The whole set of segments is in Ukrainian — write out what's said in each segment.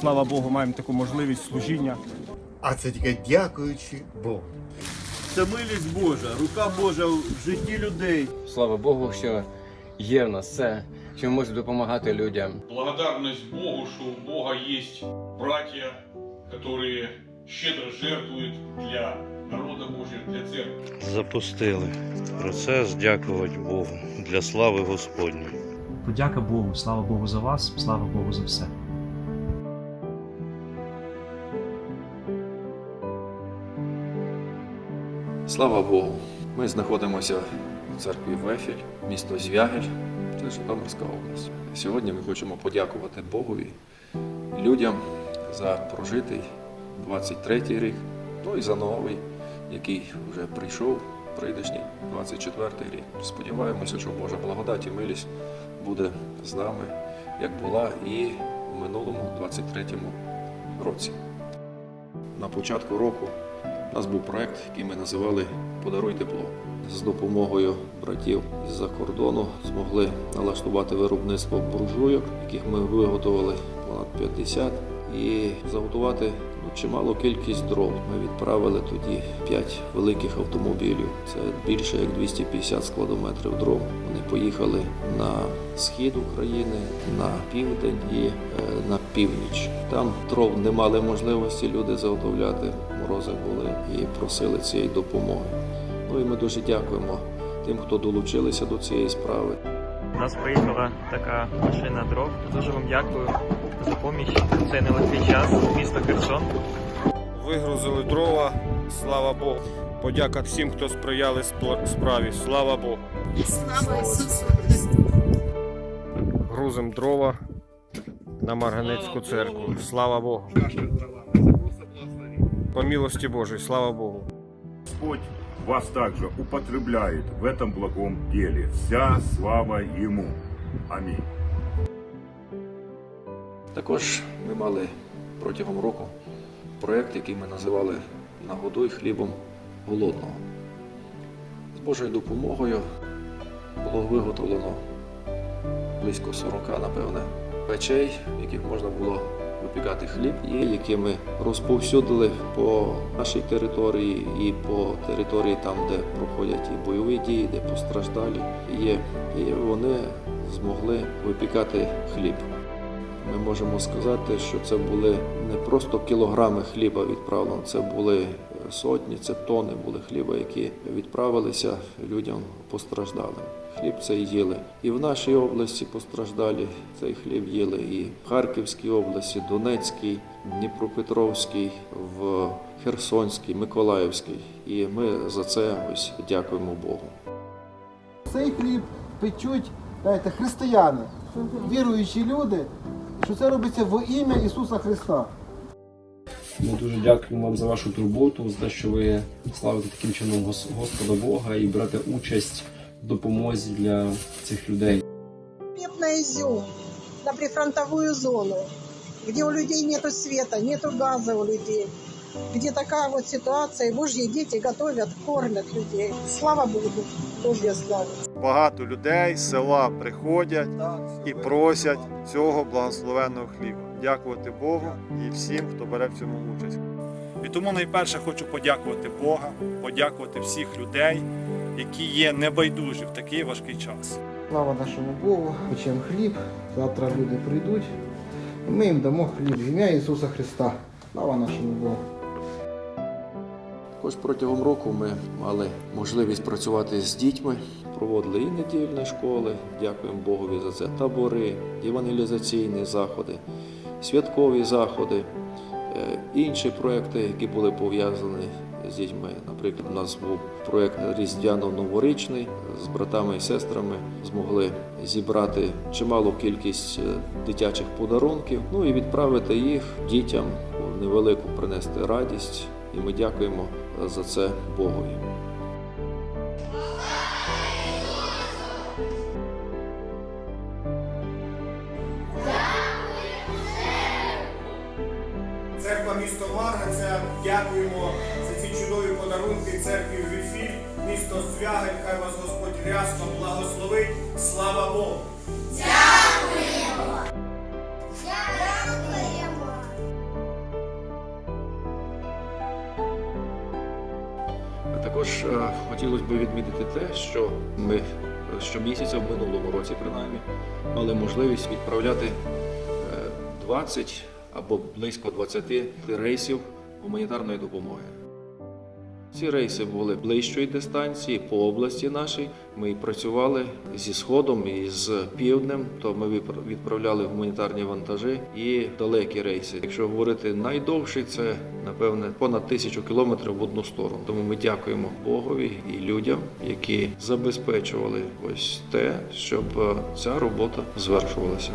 слава Богу, маємо таку можливість служіння. А це тільки дякуючи Богу. Це милість Божа, рука Божа в житті людей. Слава Богу, що є в нас це, що ми можемо допомагати людям. благодарность Богу, что у Бога есть братья, которые щедро жертвуют для народа Божьего, для церкви. запустили процес, дякувати Богу для слави Господньої. Подяка Богу, слава Богу за вас, слава Богу за все. Слава Богу! Ми знаходимося в церкві Вефіль, місто Звягель, це Житомирська область. Сьогодні ми хочемо подякувати Богові, людям за прожитий 23-й рік, ну і за новий, який вже прийшов, прийдешній 24-й рік. Сподіваємося, що Божа благодать і милість буде з нами, як була і в минулому 23-му році. На початку року у нас був проект, який ми називали Подаруй тепло. З допомогою братів з-за кордону змогли налаштувати виробництво буржуйок, яких ми виготовили понад 50, і заготувати ну, чималу кількість дров. Ми відправили тоді 5 великих автомобілів. Це більше як 250 складометрів дров. Вони поїхали на схід України, на південь і е, на північ. Там дров не мали можливості люди заготовляти. Морози були і просили цієї допомоги. Ну і ми дуже дякуємо тим, хто долучилися до цієї справи. У нас приїхала така машина дров. Дуже вам дякую за поміч. Це нелегкий час. Місто Херсон. Вигрузили дрова, слава Богу. Подяка всім, хто сприяли справі. Слава Богу. Слава Ісусу Христу! Грузим дрова на Марганецьку церкву. Слава Богу. По милості Божій, слава Богу. Господь вас также употребляет в этом благом деле. Вся слава Ему. Аминь. Також ми мали протягом року проєкт, який ми називали Нагодуй хлібом голодного. З Божою допомогою було виготовлено близько 40, напевне, печей, в яких можна було випікати хліб, які ми розповсюдили по нашій території і по території там, де проходять і бойові дії, де постраждалі є. І вони змогли випікати хліб. Ми можемо сказати, що це були не просто кілограми хліба відправлено, це були сотні, це тони були хліба, які відправилися людям постраждалим. Хліб цей їли і в нашій області постраждалі цей хліб їли, і в Харківській області, Донецькій, Дніпропетровській, в Херсонській, Миколаївській. І ми за це ось дякуємо Богу. Цей хліб печуть знаєте, християни, віруючі люди, що це робиться во ім'я Ісуса Христа. Ми дуже дякуємо вам за вашу турботу, за те, що ви славите таким чином Гос- Господа Бога і берете участь допомозі для цих людей. Хлеб на Изюм, на прифронтовую зону, где у людей нету света, нету газа у людей, где такая вот ситуация, и Божьи дети готовят, кормят людей. Слава Богу, Божья слава. Багато людей з села приходять і просять цього благословенного хліба. Дякувати Богу і всім, хто бере в цьому участь. І тому найперше хочу подякувати Бога, подякувати всіх людей, які є небайдужі в такий важкий час. Слава нашому Богу, печемо хліб, завтра люди прийдуть, і ми їм дамо хліб в ім'я Ісуса Христа. Слава нашому Богу. Також протягом року ми мали можливість працювати з дітьми, проводили і недільні школи, дякуємо Богові за це, табори, евангелізаційні заходи, святкові заходи, е, інші проекти, які були пов'язані з дітьми. Наприклад, у нас був проєкт Різдвяно-новорічний з братами і сестрами змогли зібрати чималу кількість е, дитячих подарунків, ну і відправити їх дітям у невелику принести радість. І ми дякуємо за це Богові. Господь рясно благословить. Слава Богу! Дякуємо! Дякуємо! Також е, хотілося б відмітити те, що ми е, щомісяця в минулому році принаймні мали можливість відправляти е, 20 або близько 20 рейсів гуманітарної допомоги. Ці рейси були ближчої дистанції по області нашій. Ми працювали зі сходом і з півднем. То ми відправляли гуманітарні вантажі і далекі рейси. Якщо говорити найдовший, це напевне понад тисячу кілометрів в одну сторону. Тому ми дякуємо Богові і людям, які забезпечували ось те, щоб е, ця робота звершувалася.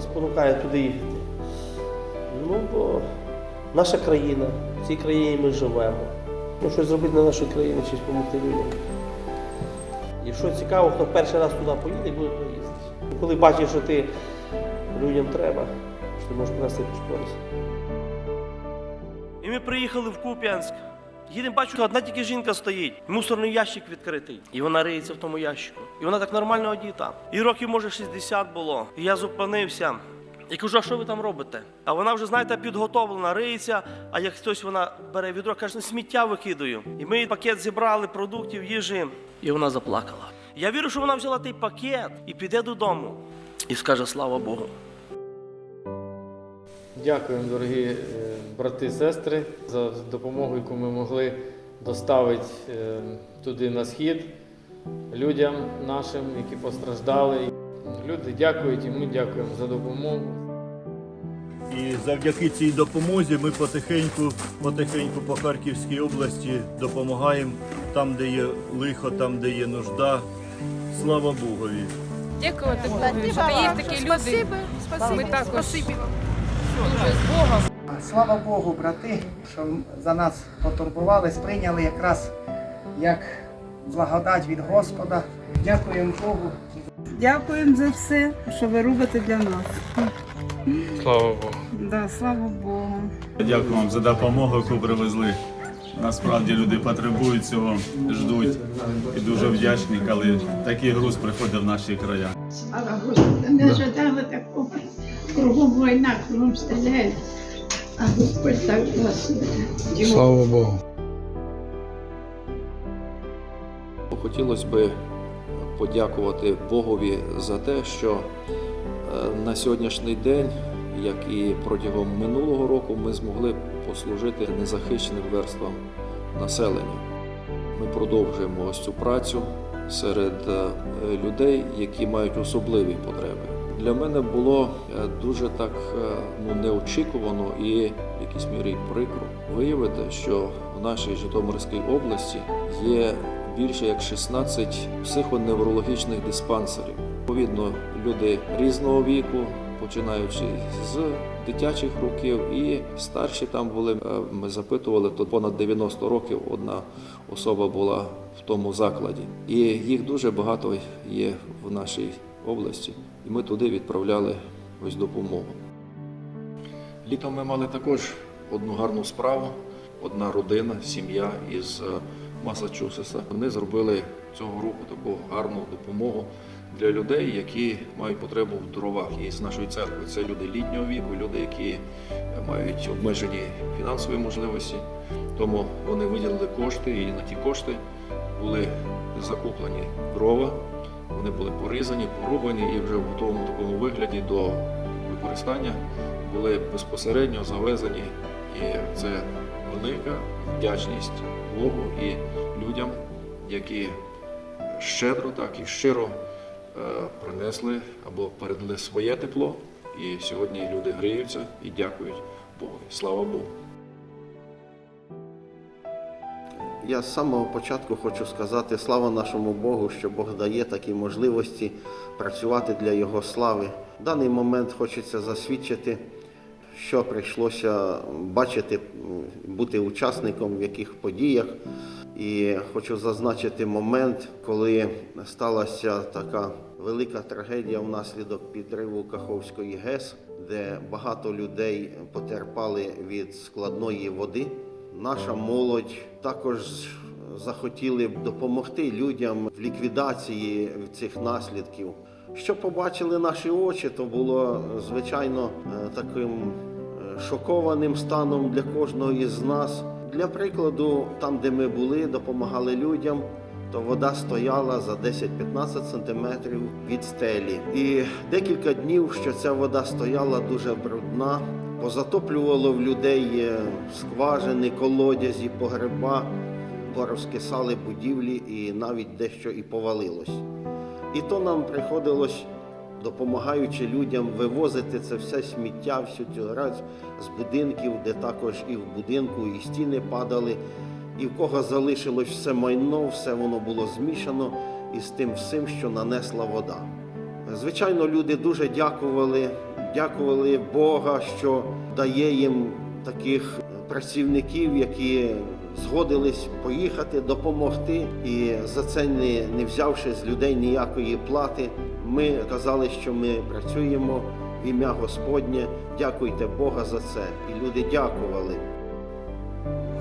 спонукає туди їхати. Ну, бо наша країна, в цій країні ми живемо. Ну, щось зробити на нашій країні, щось допомогти людям. І що цікаво, хто перший раз туди поїде, буде то їздити. Коли бачиш, що ти людям треба, що ти можеш принести якусь користь. І ми приїхали в Куп'янськ. Їдемо, бачу, одна тільки жінка стоїть, мусорний ящик відкритий. І вона риється в тому ящику. І вона так нормально одіта. І років, може, 60 було. І я зупинився. І кажу, а що ви там робите? А вона вже, знаєте, підготовлена, риється, а як хтось вона бере відро, каже, «Ну, сміття викидаю. І ми пакет зібрали продуктів, їжі, і вона заплакала. Я вірю, що вона взяла той пакет і піде додому. І скаже, слава Богу. Дякуємо, дорогі е, брати і сестри, за допомогу, яку ми могли доставити е, туди на схід людям нашим, які постраждали. Люди дякують і ми дякуємо за допомогу. І завдяки цій допомозі ми потихеньку, потихеньку по Харківській області допомагаємо там, де є лихо, там, де є нужда. Слава Богові! Дякувати Богу, що є такі люди. Ми також дуже з Богом. Слава Богу, брати, що за нас потурбувались, прийняли якраз як благодать від Господа. Дякуємо Богу. Дякуємо за все, що ви робите для нас. Слава Богу. Да, слава Богу. Дякую вам за допомогу, яку привезли. Насправді люди потребують цього, ждуть і дуже вдячні, коли такий груз приходить в наші края. Слава Господу, не ожидали такого. Кругом війна, кругом стріляють. А Господь так благословляє. Слава Богу. Хотілося б подякувати Богові за те, що е, на сьогоднішній день, як і протягом минулого року, ми змогли послужити незахищеним верствам населення. Ми продовжуємо ось цю працю серед е, людей, які мають особливі потреби. Для мене було е, дуже так ну, неочікувано і в якійсь мірі прикро виявити, що в нашій Житомирській області є більше як 16 психоневрологічних диспансерів. Відповідно, люди різного віку, починаючи з дитячих років і старші там були. Е, Ми запитували, то понад 90 років одна особа була в тому закладі. І їх дуже багато є в нашій області. І ми туди відправляли ось допомогу. Літом ми мали також одну гарну справу. Одна родина, сім'я із Масачусетса. Вони зробили цього року таку гарну допомогу для людей, які мають потребу в дровах. І з нашої церкви це люди літнього віку, люди, які мають обмежені фінансові можливості. Тому вони виділили кошти, і на ті кошти були закуплені дрова. Вони були порізані, порубані і вже в готовому такому вигляді до використання були безпосередньо завезені. І це велика вдячність Богу і людям, які щедро, так і щиро е, принесли або передали своє тепло. І сьогодні люди гріються і дякують Богу. Слава Богу. Я з самого початку хочу сказати слава нашому Богу, що Бог дає такі можливості працювати для Його слави. В даний момент хочеться засвідчити, що прийшлося бачити, бути учасником в яких подіях. І хочу зазначити момент, коли сталася така велика трагедія внаслідок підриву Каховської ГЕС, де багато людей потерпали від складної води. Наша молодь також захотіли б допомогти людям в ліквідації цих наслідків. Що побачили наші очі, то було звичайно е, таким е, шокованим станом для кожного із нас. Для прикладу, там, де ми були, допомагали людям, то вода стояла за 10-15 сантиметрів від стелі. І декілька днів, що ця вода стояла дуже брудна, позатоплювало в людей е, скважини, колодязі, погреба, порозкисали будівлі і навіть дещо і повалилось. І то нам приходилось, допомагаючи людям вивозити це все сміття, всю цю грязь з будинків, де також і в будинку, і стіни падали, і в кого залишилось все майно, все воно було змішано із тим всім, що нанесла вода. Звичайно, люди дуже дякували, дякували Бога, що дає їм таких працівників, які згодились поїхати, допомогти. І за це не, не взявши з людей ніякої плати, ми казали, що ми працюємо в ім'я Господнє. Дякуйте Бога за це. І люди дякували.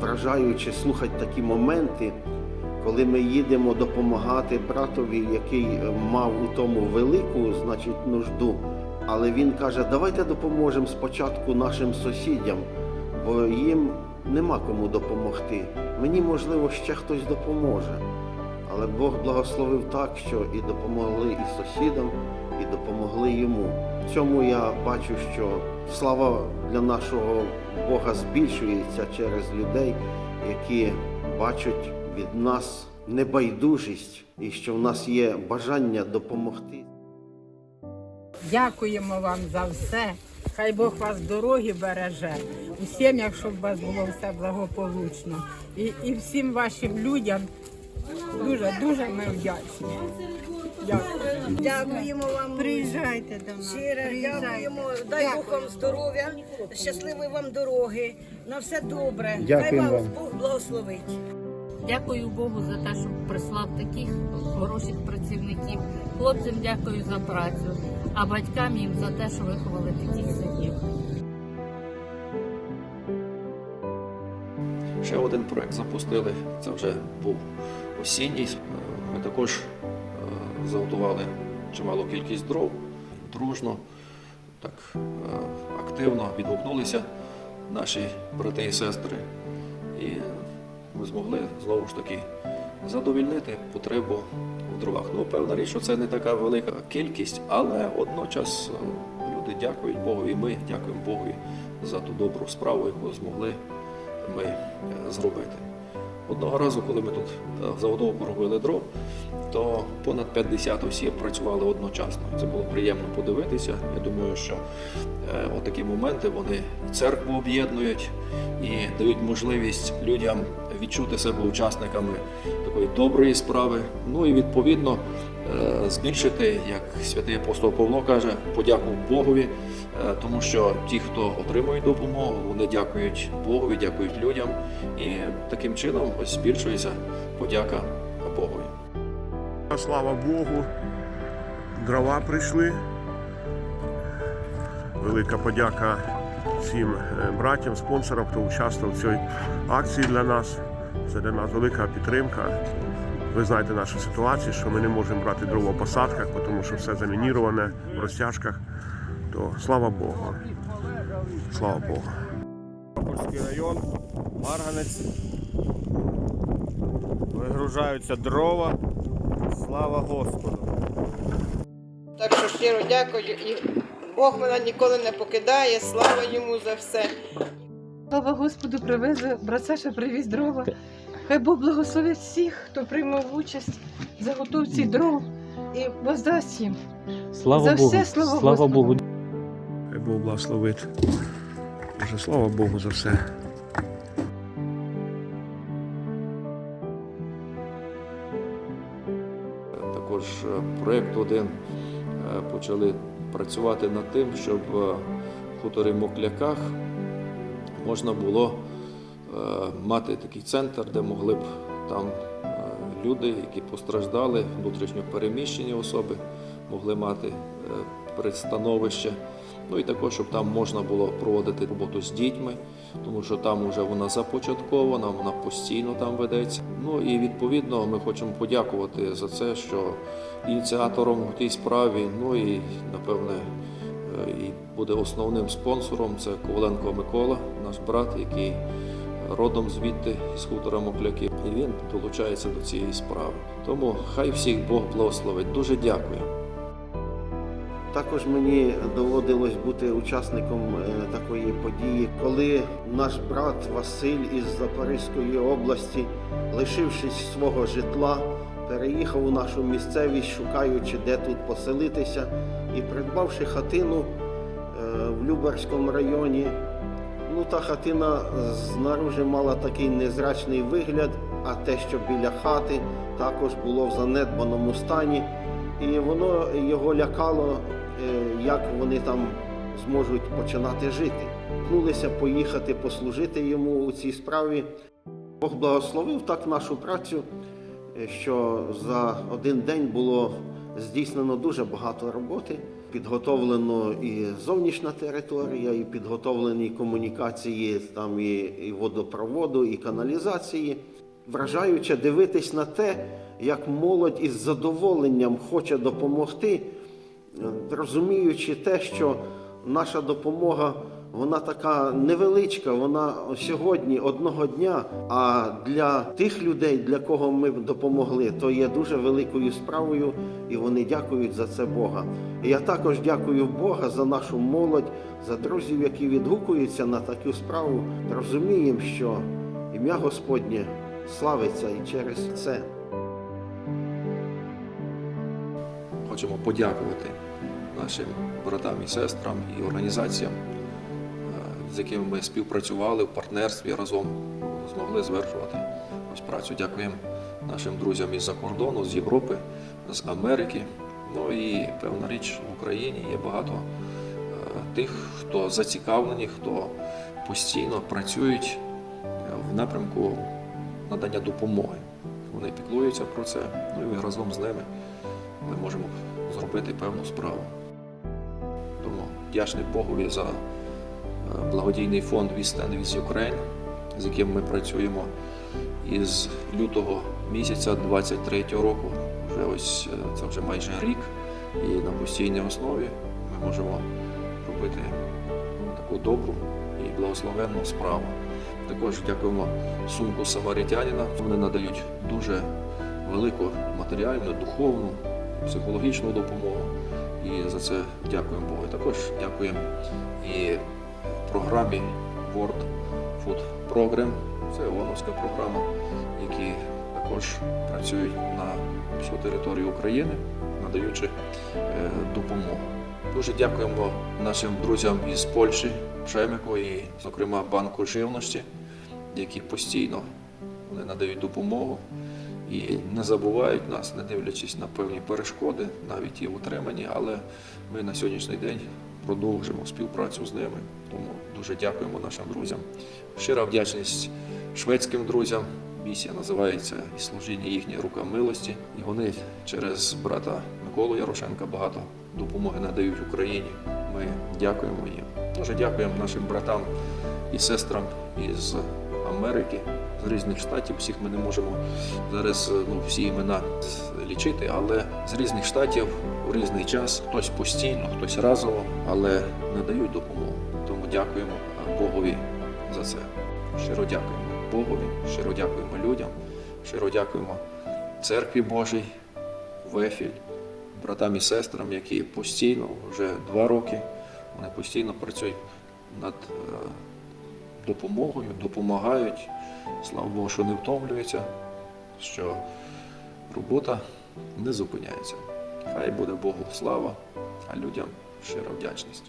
Вражаючи слухати такі моменти, коли ми їдемо допомагати братові, який мав у тому велику, значить, нужду. Але він каже, давайте допоможемо спочатку нашим сусідям, бо їм нема кому допомогти. Мені, можливо, ще хтось допоможе. Але Бог благословив так, що і допомогли і сусідам, і допомогли йому. В цьому я бачу, що слава для нашого Бога збільшується через людей, які бачать від нас небайдужість і що в нас є бажання допомогти. Дякуємо вам за все. Хай Бог вас дороги береже. У сім'ях, щоб у вас було все благополучно. І, і всім вашим людям дуже дуже ми вдячні. Дякую. Дякуємо вам. Приїжджайте до нас. Щиро дякуємо. Дай Бог вам здоров'я, щасливої вам дороги. На все добре. Хай вас вам. Бог благословить. Дякую Богу за те, що прислав таких хороших працівників. Хлопцям дякую за працю, а батькам їм за те, що виховали таких Ще один проект запустили. Це вже був осінній. Ми також е, заготували чималу кількість дров, дружно, так е, активно відгукнулися наші брати і сестри. І ми змогли знову ж таки задовільнити потребу в дровах. Ну, певна річ, що це не така велика кількість, але водночас е, люди дякують Богу, і ми дякуємо Богу за ту добру справу, яку змогли ми е, зробити. Одного разу, коли ми тут е, в заводовку робили дров, то понад 50 осіб працювали одночасно. Це було приємно подивитися. Я думаю, що е, отакі моменти вони церкву об'єднують і дають можливість людям відчути себе учасниками такої доброї справи. Ну і відповідно збільшити, як святий апостол Павло каже, подяку Богові, е, тому що ті, хто отримують допомогу, вони дякують Богові, дякують людям, і таким чином ось збільшується подяка Богові. Слава Богу, дрова прийшли. Велика подяка всім е, братям, спонсорам, хто участвував в цій акції для нас. Це для нас велика підтримка. Ви знаєте нашу ситуацію, що ми не можемо брати дрова в посадках, тому що все замініроване в розтяжках. То слава Богу. Слава Богу. Польський район, Марганець. Вигружаються дрова. Слава Господу! Так що щиро дякую і Бог мене ніколи не покидає. Слава йому за все. Слава Господу, привезли, брат Саша привіз дрова. Хай Бог благословить всіх, хто приймав участь в заготовці дров і воздасть їм. Слава За Богу. все слава слава. Богу. Хай Бог благословить. Дуже слава Богу за все. Також е, проєкт один е, почали працювати над тим, щоб е, в хуторі Мокляках можна було мати такий центр, де могли б там е, люди, які постраждали, внутрішньо переміщені особи, могли мати е, пристановище. Ну і також, щоб там можна було проводити роботу з дітьми, тому що там вже вона започаткована, вона постійно там ведеться. Ну і відповідно ми хочемо подякувати за це, що ініціатором у тій справі, ну і напевне е, і буде основним спонсором це Коваленко Микола, наш брат, який родом звідти з хутора Мокляки, і він долучається до цієї справи. Тому хай всіх Бог благословить. Дуже дякую. Також мені доводилось бути учасником е, такої події, коли наш брат Василь із Запорізької області, лишившись свого житла, переїхав у нашу місцевість, шукаючи, де тут поселитися, і придбавши хатину е, в Любарському районі. Ну, та хатина знаружи мала такий незрачний вигляд, а те, що біля хати, також було в занедбаному стані. І воно його лякало, е, як вони там зможуть починати жити. Кнулися поїхати послужити йому у цій справі. Бог благословив так нашу працю, е, що за один день було здійснено дуже багато роботи. Підготовлено і зовнішня територія, і підготовлені комунікації там і, і водопроводу, і каналізації. Вражаюче дивитись на те, як молодь із задоволенням хоче допомогти, розуміючи те, що наша допомога вона така невеличка, вона сьогодні одного дня. А для тих людей, для кого ми допомогли, то є дуже великою справою, і вони дякують за це Бога. І я також дякую Бога за нашу молодь, за друзів, які відгукуються на таку справу. Розуміємо, що ім'я Господнє славиться і через це. Хочемо подякувати нашим братам і сестрам і організаціям, з якими ми співпрацювали в партнерстві разом змогли звершувати ось працю. Дякуємо нашим друзям із-за кордону, з Європи, з Америки. Ну і певна річ в Україні є багато е, тих, хто зацікавлені, хто постійно працюють е, в напрямку надання допомоги. Вони піклуються про це, ну і разом з ними ми можемо зробити певну справу. Тому вдячний Богові за благодійний фонд We Stand With з яким ми працюємо із лютого місяця 23 року. Вже ось е, це вже майже рік, і на постійній основі ми можемо робити таку добру і благословенну справу. Також дякуємо сумку самаритянина. Вони надають дуже велику матеріальну, духовну, психологічну допомогу. І за це дякуємо Богу. Також дякуємо і програмі World Food Program. Це ООНовська програма, які також працюють на всю територію України, надаючи е, допомогу. Дуже дякуємо нашим друзям із Польщі, Шемику і, зокрема, банку живності, які постійно вони надають допомогу і не забувають нас, не дивлячись на певні перешкоди, навіть і утримані, але ми на сьогоднішній день продовжимо співпрацю з ними. Тому дуже дякуємо нашим друзям. Щира вдячність шведським друзям. Місія називається і служіння їхня рука милості. І вони через брата Миколу Ярошенка багато допомоги надають Україні. Ми дякуємо їм. Дуже дякуємо нашим братам і сестрам із Америки, різних штатів. Всіх ми не можемо зараз ну, всі імена лічити, але з різних штатів у різний час хтось постійно, хтось разово, але надають допомогу. Тому дякуємо Богові за це. Щиро дякуємо Богові, щиро дякуємо людям, щиро дякуємо церкві Божій, Вефіль, братам і сестрам, які постійно вже два роки вони постійно працюють над е, допомогою, допомагають. Слава Богу, що не втомлюються, що робота не зупиняється. Хай буде Богу слава, а людям щира вдячність.